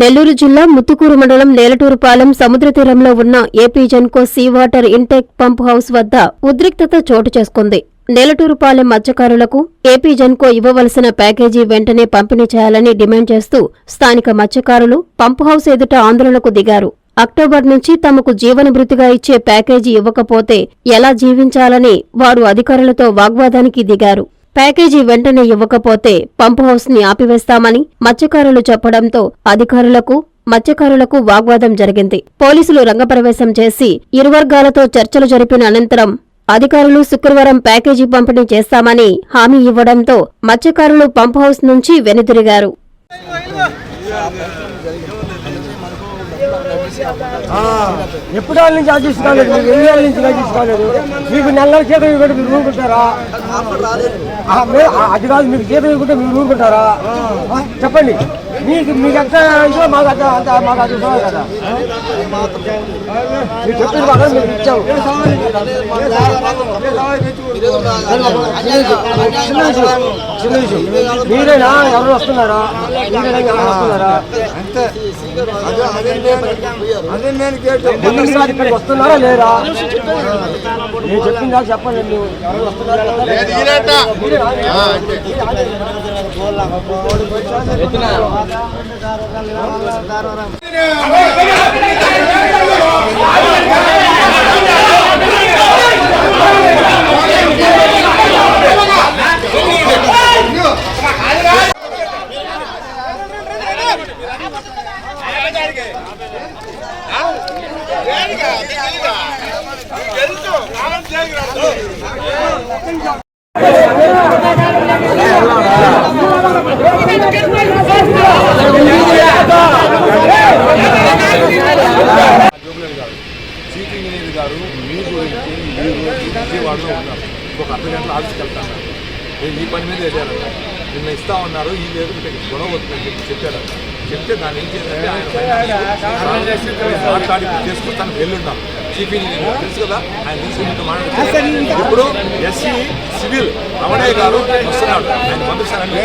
నెల్లూరు జిల్లా ముత్తుకూరు మండలం నేలటూరుపాలెం సముద్ర తీరంలో ఉన్న AP Genco sea water intake pump house వద్ద ఉద్రిక్తత చోటు చేసుకుంది. నేలటూరుపాలెం మత్స్యకారులకు ఏపీ జెన్కో ఇవ్వవలసిన ప్యాకేజీ వెంటనే పంపిణీ చేయాలని డిమాండ్ చేస్తూ స్థానిక మత్స్యకారులు పంప్ హౌస్ ఎదుట ఆందోళనకు దిగారు. అక్టోబర్ నుంచి తమకు జీవనభృతిగా ఇచ్చే ప్యాకేజీ ఇవ్వకపోతే ఎలా జీవించాలని వారు అధికారులతో వాగ్వాదానికి దిగారు. ప్యాకేజీ వెంటనే ఇవ్వకపోతే పంప్ హౌస్ని ఆపివేస్తామని మత్స్యకారులు చెప్పడంతో అధికారులకు మత్స్యకారులకు వాగ్వాదం జరిగింది. పోలీసులు రంగప్రవేశం చేసి ఇరు వర్గాలతో చర్చలు జరిపిన అనంతరం అధికారులు శుక్రవారం ప్యాకేజీ పంపిణీ చేస్తామని హామీ ఇవ్వడంతో మత్స్యకారులు పంప్ హౌస్ నుంచి వెనుదిరిగారు. ఎప్పుడు వాళ్ళ నుంచి ఆశిస్ కాలేదు? మీకు ఎన్ని ఏళ్ళ నుంచి ఆశిస్ కాలేదు? మీకు నెల నెల జీతం ఇవ్వకుండా మీరు ఊరుకుంటారా? అది కాదు మీకు జీతం ఇవ్వకుంటే మీరు ఊరుకుంటారా? చెప్పండి. మీకు మీకు ఎంత ఇదో మాకు అంత అంత మాకు అది ఇవ్వాలి కదా? మీరు చెప్పిన మాకు మీరు ఇచ్చాము చిన్న విషయం. మీరేనా ఎవరు వస్తున్నారా? మీరేనా ఎవరు వస్తున్నారా? ఇక్కడికి వస్తున్నారా లేరా నేను చెప్పిందా చెప్పండి మీరు. వస్తున్నారా లేదా? మీరేనా? జోగులేని గారు మీ గురించి మీ గురించి విజయవాడలో ఉన్నారు. ఇంకొక అర్ధ గంటల ఆఫీస్కి వెళ్తాను. నేను ఈ పని మీద వెళ్ళారంట నిన్న ఇస్తా ఉన్నారు. ఈ లేదు మీకు గొడవ వస్తుందని చెప్పి చెప్పారంట చెప్తే దాన్ని ఏం చేయాలంటే ఆయన మాట్లాడి చేసుకుంటాను. వెళ్ళున్నాం చీఫ్ ఇంజనీర్ తెలుసు కదా? ఆయన తీసుకుంటూ మాట్లాడుతున్నారు ఇప్పుడు ఎస్సీ సివిల్ రమణయ్య గారు వస్తున్నాడు ఆయన పంపిస్తారని